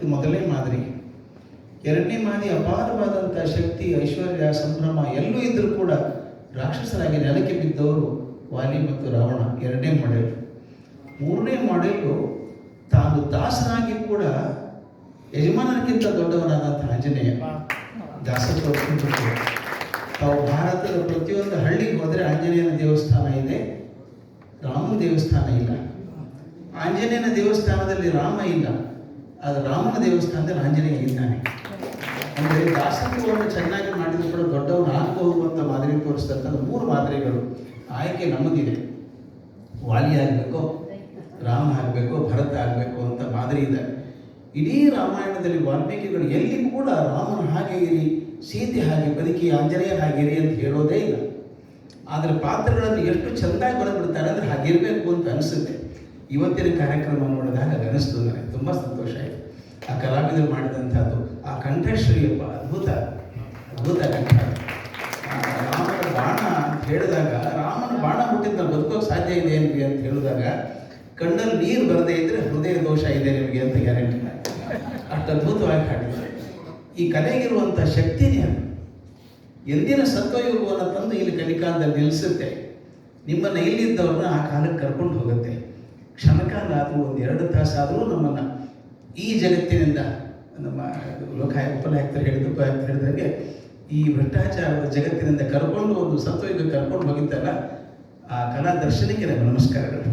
ಇದು ಮೊದಲನೇ ಮಾದರಿ. ಎರಡನೇ ಮಾದರಿ ಅಪಾರವಾದಂಥ ಶಕ್ತಿ ಐಶ್ವರ್ಯ ಸಂಭ್ರಮ ಎಲ್ಲೂ ಇದ್ದರೂ ಕೂಡ ರಾಕ್ಷಸರಾಗಿ ನೆಲಕ್ಕೆ ಬಿದ್ದವರು ವಾಲಿ ಮತ್ತು ರಾವಣ ಎರಡನೇ ಮಾಡೆಲ್ ಮೂರನೇ ಮಾಡೆಲ್ಲು ತಾನು ದಾಸನಾಗಿ ಕೂಡ ಯಜಮಾನರಿಗಿಂತ ದೊಡ್ಡವನಾದಂಥ ಆಂಜನೇಯ. ದಾಸತ್ವ ತಾವು ಭಾರತದ ಪ್ರತಿಯೊಂದು ಹಳ್ಳಿಗೆ ಹೋದರೆ ಆಂಜನೇಯನ ದೇವಸ್ಥಾನ ಇದೆ ರಾಮನ ದೇವಸ್ಥಾನ ಇಲ್ಲ. ಆಂಜನೇಯನ ದೇವಸ್ಥಾನದಲ್ಲಿ ರಾಮ ಇಲ್ಲ. ಆದರೆ ರಾಮನ ದೇವಸ್ಥಾನದಲ್ಲಿ ಆಂಜನೇಯ ಇದ್ದಾನೆ. ಅಂದರೆ ದಾಸತ್ವವನ್ನು ಚೆನ್ನಾಗಿ ಮಾಡಿದ್ರು ಕೂಡ ದೊಡ್ಡವನು ಆಗಬಹುದು ಅಂತ ಮಾದರಿ ತೋರಿಸ್ತಕ್ಕಂಥ ಮೂರು ಮಾದರಿಗಳು ಆಯ್ಕೆ ನಮ್ಮದಿದೆ ವಾಲಿ ಆಗಬೇಕು, ರಾಮ ಆಗಬೇಕು, ಭರತ ಆಗಬೇಕು ಅಂತ ಮಾದರಿ ಇದೆ. ಇಡೀ ರಾಮಾಯಣದಲ್ಲಿ ವಾಲ್ಮೀಕಿಗಳು ಎಲ್ಲಿ ಕೂಡ ರಾಮನ ಹಾಗೆ ಇರಿ, ಸೀತೆ ಹಾಗೆ ಬದುಕಿ, ಆಂಜನೇಯ ಹಾಗಿರಿ ಅಂತ ಹೇಳೋದೇ ಇಲ್ಲ. ಆದರೆ ಪಾತ್ರಗಳನ್ನು ಎಷ್ಟು ಚೆಂದಾಗಿ ಬರೆದ್ಬಿಡ್ತಾರೆ ಅಂದರೆ ಹಾಗಿರಬೇಕು ಅಂತ ಅನಿಸುತ್ತೆ. ಇವತ್ತಿನ ಕಾರ್ಯಕ್ರಮ ನೋಡಿದಾಗ ಅನಿಸ್ತು ನನಗೆ ತುಂಬ ಸಂತೋಷ ಆಯಿತು. ಆ ಕಲಾವಿದರು ಮಾಡಿದಂಥದ್ದು ಆ ಕಂಠಶ್ರೀಯಪ್ಪ ಅದ್ಭುತ ಅದ್ಭುತ ಕಂಠ. ರಾಮನ ಬಾಣ ಅಂತ ಹೇಳಿದಾಗ, ರಾಮನ ಬಾಣ ಹುಟ್ಟಿದ್ದ ಬದುಕೋಕೆ ಸಾಧ್ಯ ಇದೆ ನಿಮಗೆ ಅಂತ ಹೇಳಿದಾಗ, ಕಣ್ಣಲ್ಲಿ ನೀರು ಬರದೇ ಇದ್ರೆ ಹೃದಯ ದೋಷ ಇದೆ ನಿಮಗೆ ಅಂತ ಗ್ಯಾರಂಟಿ ಅಷ್ಟು ಅದ್ಭುತವಾಗಿ ಹಾಡಿದ್ದಾರೆ. ಈ ಕಲೆಗಿರುವಂಥ ಶಕ್ತಿನೇ ಅದು ಎಂದಿನ ಸತ್ವಯುಗವನ್ನು ತಂದು ಇಲ್ಲಿ ಕಲಿಕಾಲದಲ್ಲಿ ನಿಲ್ಲಿಸುತ್ತೆ ನಿಮ್ಮನ್ನು ಇಲ್ಲಿದ್ದವ್ರನ್ನ ಆ ಕಾಲಕ್ಕೆ ಕರ್ಕೊಂಡು ಹೋಗುತ್ತೆ. ಆದರೂ ಒಂದು ಎರಡು ತಾಸಾದರೂ ನಮ್ಮನ್ನು ಈ ಜಗತ್ತಿನಿಂದ ನಮ್ಮ ಲೋಕಾಯ ಉಪನಾಯಕರು ಹೇಳಿದ ಅಂತ ಹೇಳಿದಂಗೆ ಈ ಭ್ರಷ್ಟಾಚಾರದ ಜಗತ್ತಿನಿಂದ ಕರ್ಕೊಂಡು ಒಂದು ಸತ್ವಯುಗ ಕರ್ಕೊಂಡು ಹೋಗಿದ್ದಲ್ಲ, ಆ ಕಲಾ ದರ್ಶನಕ್ಕೆ ನಮ್ಮ ನಮಸ್ಕಾರಗಳು.